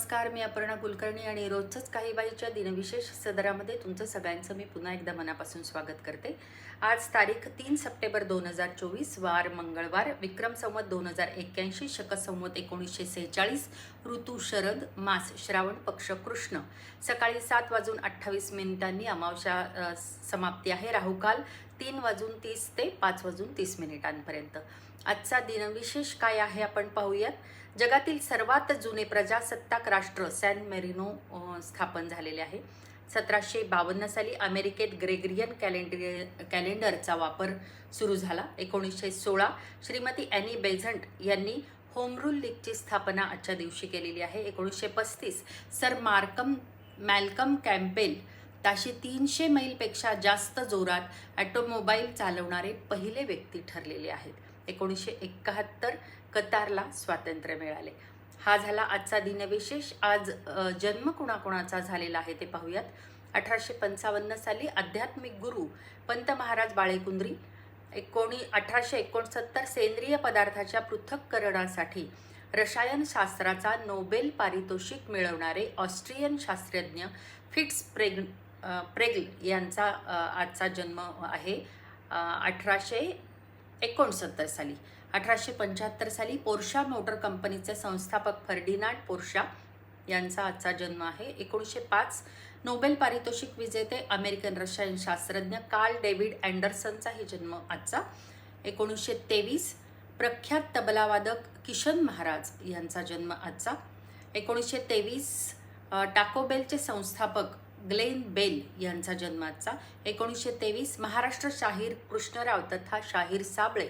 नमस्कार मी अपर्णा कुलकर्णी आणि रोजचंच काही बाईच्या दिनविशेष सदरामध्ये तुमचं सगळ्यांचं मी पुन्हा एकदा मनापासून स्वागत करते. आज तारीख तीन सप्टेंबर दोन हजार चोवीस वार मंगळवार विक्रम संवत दोन हजार एक्क्याऐंशी शक संवत एकोणीसशे सेहेचाळीस ऋतू शरद मास श्रावण पक्ष कृष्ण. सकाळी सात वाजून अठ्ठावीस मिनिटांनी अमावस्या समाप्ती आहे. राहुकाल तीन वाजून तीस ते पाच वाजून तीस मिनिटांपर्यंत. आजचा दिनविशेष काय आहे आपण पाहूयात. जगातील सर्वात जुने प्रजासत्ताक राष्ट्र सॅन मेरिनो स्थापन झालेले आहे. सतराशे बावन्न साली अमेरिकेत ग्रेगरियन कॅलेंडर कॅलेंडरचा वापर सुरू झाला. एकोणीसशे सोळा श्रीमती ॲनी बेझंट यांनी होम रूल लीगची स्थापना आजच्या दिवशी केलेली आहे. एकोणीसशे पस्तीस सर मार्कम मॅल्कम कॅम्पेल ताशी तीनशे मैलपेक्षा जास्त जोरात ॲटोमोबाईल चालवणारे पहिले व्यक्ती ठरलेले आहेत. एकोणीसशे एकाहत्तर कतारला स्वातंत्र्य मिळाले. हा झाला आजचा दिनविशेष. आज जन्म कुणाकुणाचा झालेला आहे ते पाहूयात. अठराशे पंचावन्न साली आध्यात्मिक गुरु पंत महाराज बाळेकुंद्री एकोणी अठराशे एकोणसत्तर सेंद्रिय पदार्थाच्या पृथक्करणासाठी रसायनशास्त्राचा नोबेल पारितोषिक मिळवणारे ऑस्ट्रियन शास्त्रज्ञ फिट्स प्रेग प्रेगल यांचा आजचा जन्म आहे. अठराशे एकोणसत्तर साली. अठराशे पंच्याहत्तर साली पोर्शा मोटर कंपनीचे संस्थापक फर्डिनांड पोर्शा यांचा आजचा जन्म आहे. एकोणीसशे पाच नोबेल पारितोषिक विजेते अमेरिकन रशियन शास्त्रज्ञ कार्ल डेव्हिड अँडरसनचाही जन्म आजचा. एकोणीसशे तेवीस प्रख्यात तबलावादक किशन महाराज यांचा जन्म आजचा. एकोणीसशे तेवीस टाकोबेलचे संस्थापक ग्लेन बेल यांचा जन्माचा एकोणीसशे तेवीस महाराष्ट्र शाहीर कृष्णराव तथा शाहीर साबळे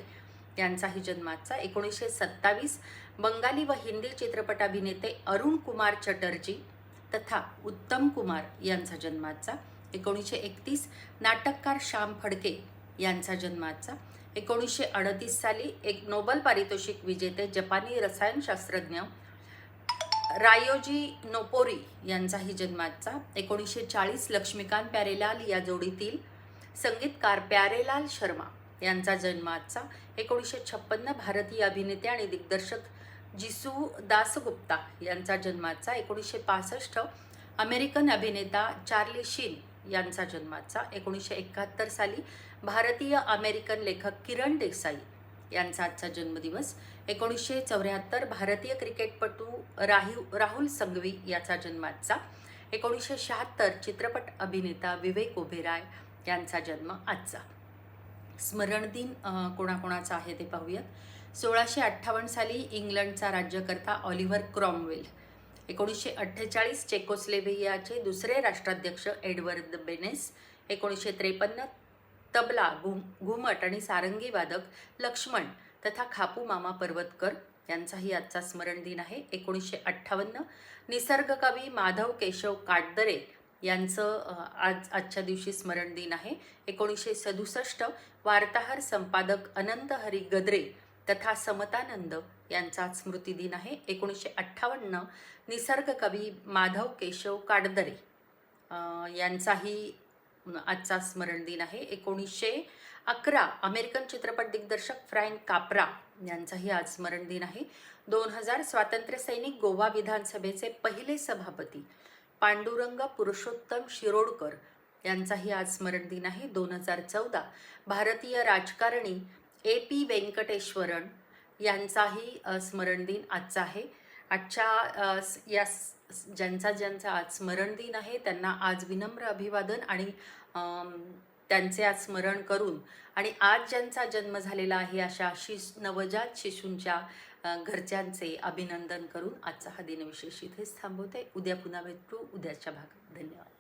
यांचाही जन्माचा एकोणीसशे सत्तावीस बंगाली व हिंदी चित्रपट अभिनेते अरुण कुमार चटर्जी तथा उत्तम कुमार यांचा जन्माचा एकोणीसशे एकतीस नाटककार श्याम फडके यांचा जन्माचा एकोणीसशे अडतीस साली एक नोबल पारितोषिक विजेते जपानी रसायनशास्त्रज्ञ रायोजी नोपोरी यांचाही जन्माचा. एकोणीसशे चाळीस लक्ष्मीकांत प्यारेलाल या जोडीतील संगीतकार प्यारेलाल शर्मा यांचा जन्माचा. एकोणीसशे छप्पन्न भारतीय अभिनेते आणि दिग्दर्शक जिसू दासगुप्ता यांचा जन्माचा. एकोणीसशे पासष्ट अमेरिकन अभिनेता चार्ली शीन यांचा जन्माचा. एकोणीसशे एकाहत्तर साली भारतीय अमेरिकन लेखक किरण देसाई यांचा आजचा जन्मदिवस. एकोणीसशे चौऱ्याहत्तर भारतीय क्रिकेटपटू राहू राहुल संघवी याचा जन्माचा एकोणीसशे शहात्तर चित्रपट अभिनेता विवेक ओबेराय यांचा जन्म आजचा. स्मरणदिन दिन कोणाकोणाचा आहे ते पाहूयात. सोळाशे अठ्ठावन्न साली इंग्लंडचा राज्यकर्ता ऑलिव्हर क्रॉमवेल. एकोणीसशे अठ्ठेचाळीस चेकोस्लेव्हियाचे दुसरे राष्ट्राध्यक्ष एडवर्ड बेनेस. एकोणीसशे त्रेपन्न तबला घुम घुमट आणि सारंगी वादक लक्ष्मण तथा खापू मामा पर्वतकर यांचाही आजचा स्मरण दिन आहे. एकोणीसशे अठ्ठावन्न निसर्गकवी माधव केशव काटदरे यांचं आज आजच्या दिवशी स्मरण दिन आहे. एकोणीसशे सदुसष्ट वार्ताहर संपादक अनंत हरी गद्रे तथा समतानंद यांचा स्मृती दिन आहे. एकोणीसशे अठ्ठावन्न निसर्गकवी माधव केशव काटदरे यांचाही आजचा स्मरण दिन आहे. एकोणीसशे अकरा अमेरिकन चित्रपट दिग्दर्शक फ्रँक काप्रा यांचाही आज स्मरण दिन आहे. दोन हजार स्वातंत्र्य सैनिक गोवा विधानसभेचे पहिले सभापती पांडुरंग पुरुषोत्तम शिरोडकर यांचाही आज स्मरण दिन आहे. दोन हजार चौदा भारतीय राजकारणी ए पी व्यंकटेश्वरन यांचाही स्मरण दिन आजचा आहे. आजच्या या ज्यांचा ज्यांचा आज स्मरण दिन आहे त्यांना आज विनम्र अभिवादन आणि त्यांचे आज स्मरण करून आणि आज ज्यांचा जन्म झालेला आहे अशा शिश नवजात शिशूंच्या घरच्यांचे अभिनंदन करून आजचा हा दिनविशेष इथेच थांबवते. उद्या पुन्हा भेटू. उद्याच्या भागात. धन्यवाद.